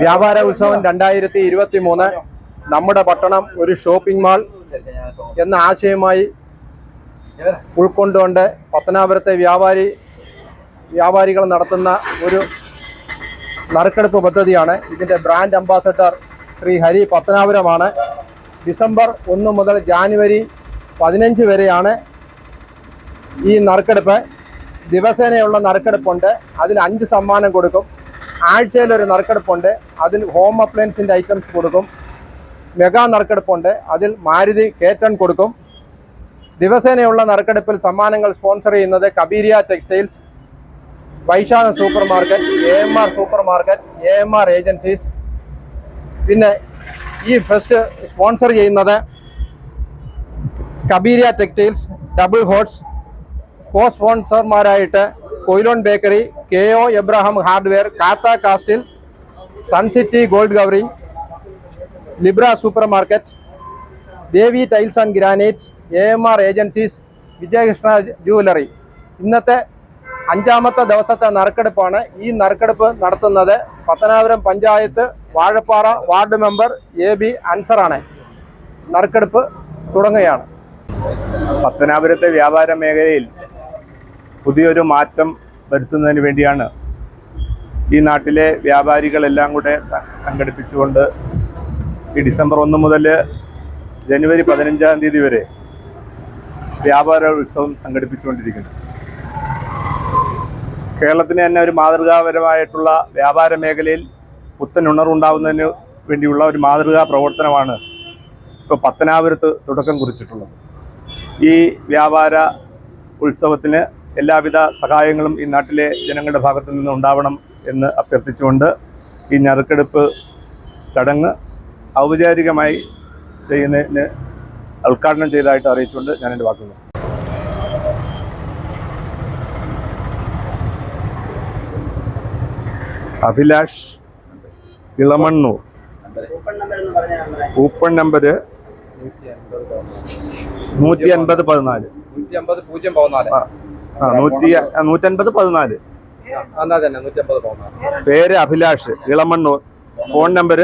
വ്യാപാര ഉത്സവം രണ്ടായിരത്തി ഇരുപത്തി മൂന്ന് നമ്മുടെ പട്ടണം ഒരു ഷോപ്പിംഗ് മാൾ എന്ന ആശയമായി ഉൾക്കൊണ്ടുകൊണ്ട് പത്തനാപുരത്തെ വ്യാപാരി വ്യാപാരികൾ നടത്തുന്ന ഒരു നറുക്കെടുപ്പ് പദ്ധതിയാണ്. ഇതിന്റെ ബ്രാൻഡ് അംബാസഡർ ശ്രീ ഹരി പത്തനാപുരമാണ്. ഡിസംബർ ഒന്ന് മുതൽ ജാനുവരി പതിനഞ്ച് വരെയാണ് ഈ നറുക്കെടുപ്പ്. ദിവസേനയുള്ള നറുക്കെടുപ്പുണ്ട്. അതിൽ അഞ്ച് സമ്മാനം കൊടുക്കും. ആഴ്ചയിലൊരു നറുക്കെടുപ്പുണ്ട്. അതിൽ ഹോം അപ്ലയൻസിന്റെ ഐറ്റംസ് കൊടുക്കും. മെഗാ നറുക്കെടുപ്പുണ്ട്. അതിൽ മാരുതി കേറ്റൺ കൊടുക്കും. ദിവസേനയുള്ള നറുക്കെടുപ്പിൽ സമ്മാനങ്ങൾ സ്പോൺസർ ചെയ്യുന്നത് Kabeeria textiles Vaishakha super market A M R super market A M R agencies. പിന്നെ ഈ ഫെസ്റ്റ് സ്പോൺസർ ചെയ്യുന്നത് കബീരിയ ടെക്സ്റ്റൈൽസ് ഡബിൾ ഹോട്ട്സ് കോ സ്പോൺസർമാരായിട്ട് Quilon bakery K O Abraham hardware കാത്ത castle Suncity gold covering Libra super market Devi tiles and granites A M R agencies Vijayakrishna jewellery ഇന്നത്തെ അഞ്ചാമത്തെ ദിവസത്തെ നറുക്കെടുപ്പാണ്. ഈ നറുക്കെടുപ്പ് നടത്തുന്നത് Pathanapuram panchayat Vazhappara ward member A B അൻസറാണ്. നറുക്കെടുപ്പ് തുടങ്ങുകയാണ്. പത്തനാപുരത്തെ വ്യാപാര മേഖലയിൽ പുതിയൊരു മാറ്റം വരുത്തുന്നതിന് വേണ്ടിയാണ് ഈ നാട്ടിലെ വ്യാപാരികളെല്ലാം കൂടെ സംഘടിപ്പിച്ചുകൊണ്ട് ഈ ഡിസംബർ ഒന്ന് മുതൽ ജനുവരി പതിനഞ്ചാം തീയതി വരെ വ്യാപാര ഉത്സവം സംഘടിപ്പിച്ചുകൊണ്ടിരിക്കുന്നു. കേരളത്തിന് തന്നെ ഒരു മാതൃകാപരമായിട്ടുള്ള വ്യാപാര മേഖലയിൽ പുത്തൻ ഉണർവുണ്ടാവുന്നതിന് വേണ്ടിയുള്ള ഒരു മാതൃകാ പ്രവർത്തനമാണ് ഇപ്പോൾ പത്തനാപുരത്ത് തുടക്കം കുറിച്ചിട്ടുള്ളത്. ഈ വ്യാപാര ഉത്സവത്തിന് എല്ലാവിധ സഹായങ്ങളും ഈ നാട്ടിലെ ജനങ്ങളുടെ ഭാഗത്തു നിന്ന് ഉണ്ടാവണം എന്ന് അഭ്യർത്ഥിച്ചുകൊണ്ട് ഈ ഞറുക്കെടുപ്പ് ചടങ്ങ് ഔപചാരികമായി ചെയ്യുന്നതിന് ഉദ്ഘാടനം ചെയ്തതായിട്ട് അറിയിച്ചുകൊണ്ട് ഞാൻ എന്റെ വാക്കുകൾ അഭിലാഷ് ഇളമണ്ണൂർ കൂപ്പൺ നമ്പർ നൂറ്റി അൻപത് പതിനാല് നൂറ്റി അമ്പത് പൂജ്യം പതിനാല് ആ നൂറ്റി നൂറ്റൻപത് പതിനാല്. പേര് അഭിലാഷ് ഇളമണ്ണൂർ. ഫോൺ നമ്പർ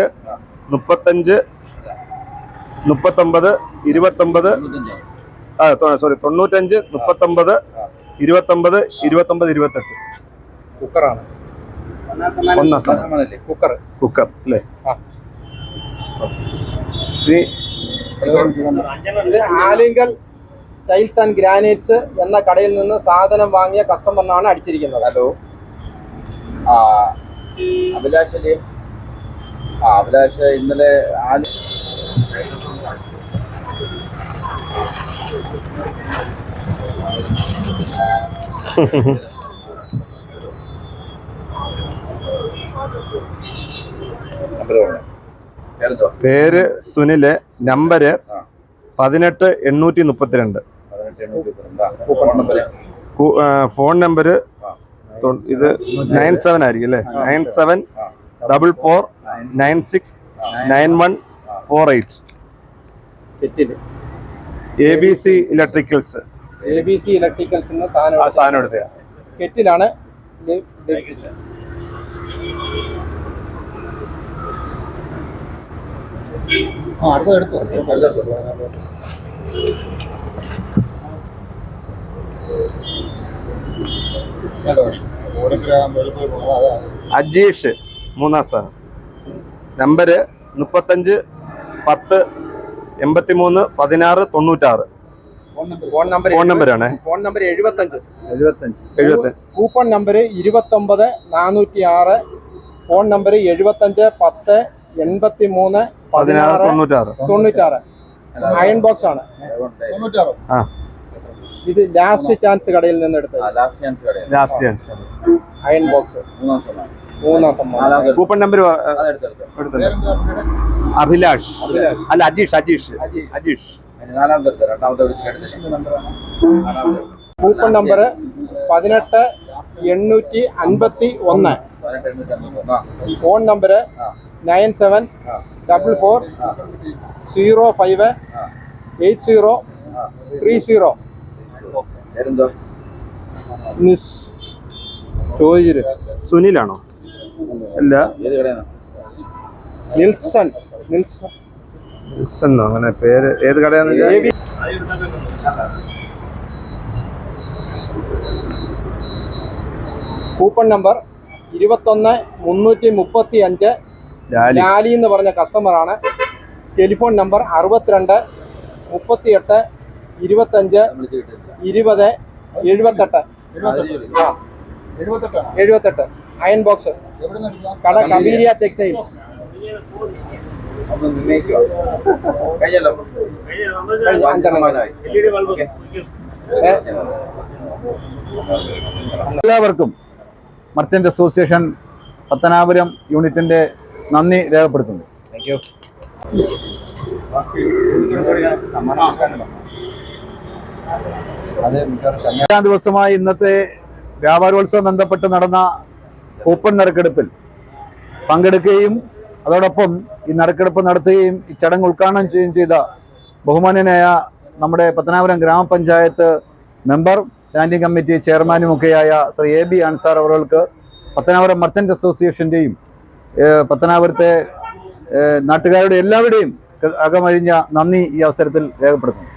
മുപ്പത്തഞ്ച് മുപ്പത്തൊമ്പത് ഇരുപത്തൊമ്പത് ആ സോറി തൊണ്ണൂറ്റഞ്ച് മുപ്പത്തൊമ്പത് ഇരുപത്തൊമ്പത് ഇരുപത്തൊമ്പത് ഇരുപത്തെട്ട്. കുക്കറാണ്. ഒന്നാം സ്ഥാനം. കുക്കർ കുക്കർ അല്ലേ? ആലിങ്കൽ ടൈൽസ് ആൻഡ് ഗ്രാനൈറ്റ്സ് എന്ന കടയിൽ നിന്ന് സാധനം വാങ്ങിയ കസ്റ്റമറിനാണ് അടിച്ചിരിക്കുന്നത്. ഹലോ. ആ അഭിലാഷല്ലേ ആ അഭിലാഷ് ഇന്നലെ പേര് സുനിൽ നമ്പര്. പതിനെട്ട് എണ്ണൂറ്റി മുപ്പത്തിരണ്ട്. ഫോൺ നമ്പർ ഇത് നയൻ സെവൻ ആയിരിക്കും അല്ലേ? നയൻ സെവൻ ആ. Double four nine six nine one four eight A B C electricals A B C electricals ആ സാധനം എടുത്ത കെറ്റിലാണ് ഇത് ഇത് അടുത്തടുത്ത് അജീഷ് മൂന്നാം സ്ഥാനം. നമ്പര് മുപ്പത്തഞ്ച് പത്ത് എൺപത്തി മൂന്ന് പതിനാറ് തൊണ്ണൂറ്റാറ്. ഫോൺ നമ്പർ ഫോൺ നമ്പറാണ് ഫോൺ നമ്പർ എഴുപത്തഞ്ച്. എഴുപത്തി. കൂപ്പൺ നമ്പർ ഇരുപത്തൊമ്പത് നാനൂറ്റി ആറ് ഫോൺ നമ്പർ എഴുപത്തഞ്ച് പത്ത് എൺപത്തി മൂന്ന് പതിനാറ് തൊണ്ണൂറ്റാറ്. തൊണ്ണൂറ്റാറ്. അയൺ ബോക്സ് ആണ് ആ. ഇത് ലാസ്റ്റ് ചാൻസ് കടയിൽ നിന്ന് എടുത്തത്. ലാസ്റ്റ് ചാൻസ് കടയിൽ. ലാസ്റ്റ് ചാൻസ് അയൺ ബോക്സ് മൂന്നാം സമ്മാനം മൂന്നാം സമ്മാനം കൂപ്പൺ നമ്പർ അഭിലാഷ്. അല്ല അജീഷ് അജീഷ്. അജീഷ്. രണ്ടാമത്തെ കൂപ്പൺ നമ്പർ പതിനെട്ട് എണ്ണൂറ്റി അൻപത്തി ഒന്ന്. Phone number nine seven double four zero five eight zero three zero ചോദിച്ചിര്. സുനിലാണോ? അല്ല. നിൽസൺ കടയാണ് നിൽസൺ. നിൽസൺ. അങ്ങനെ പേര് ഏത് കടയാന്ന് കൂപ്പൺ നമ്പർ ഇരുപത്തൊന്ന് മുന്നൂറ്റി മുപ്പത്തി അഞ്ച് ലാലി. ലാലി എന്ന് പറഞ്ഞ കസ്റ്റമറാണ് ടെലിഫോൺ നമ്പർ അറുപത്തിരണ്ട് മുപ്പത്തിയെട്ട് ഇരുപത്തഞ്ച് ഇരുപത് എഴുപത്തെട്ട്. എഴുപത്തെട്ട്. അയൺ ബോക്സ് കട കബീരിയ ടെക്സ്റ്റൈൽസ് എല്ലാവർക്കും മർച്ചന്റ് അസോസിയേഷൻ പത്തനാപുരം യൂണിറ്റിന്റെ നന്ദി രേഖപ്പെടുത്തുന്നു. താങ്ക് മിക്കവാറും ഏഴാം ദിവസമായി ഇന്നത്തെ വ്യാപാരോത്സവം ബന്ധപ്പെട്ട് നടന്ന കൂപ്പൺ നറുക്കെടുപ്പിൽ പങ്കെടുക്കുകയും അതോടൊപ്പം ഈ നറുക്കെടുപ്പ് നടത്തുകയും ഈ ചടങ്ങ് ഉദ്ഘാടനം ചെയ്യുകയും ചെയ്ത ബഹുമാന്യനായ നമ്മുടെ Pathanapuram gramapanchayat member standing committee ചെയർമാനുമൊക്കെയായ Shri A B Ansar അവർക്ക് പത്തനാപുരം മർച്ചന്റ് അസോസിയേഷന്റെയും പത്തനാപുരത്തെ നാട്ടുകാരുടെ എല്ലാവരുടെയും അകമഴിഞ്ഞ നന്ദി ഈ അവസരത്തിൽ രേഖപ്പെടുത്തുന്നു.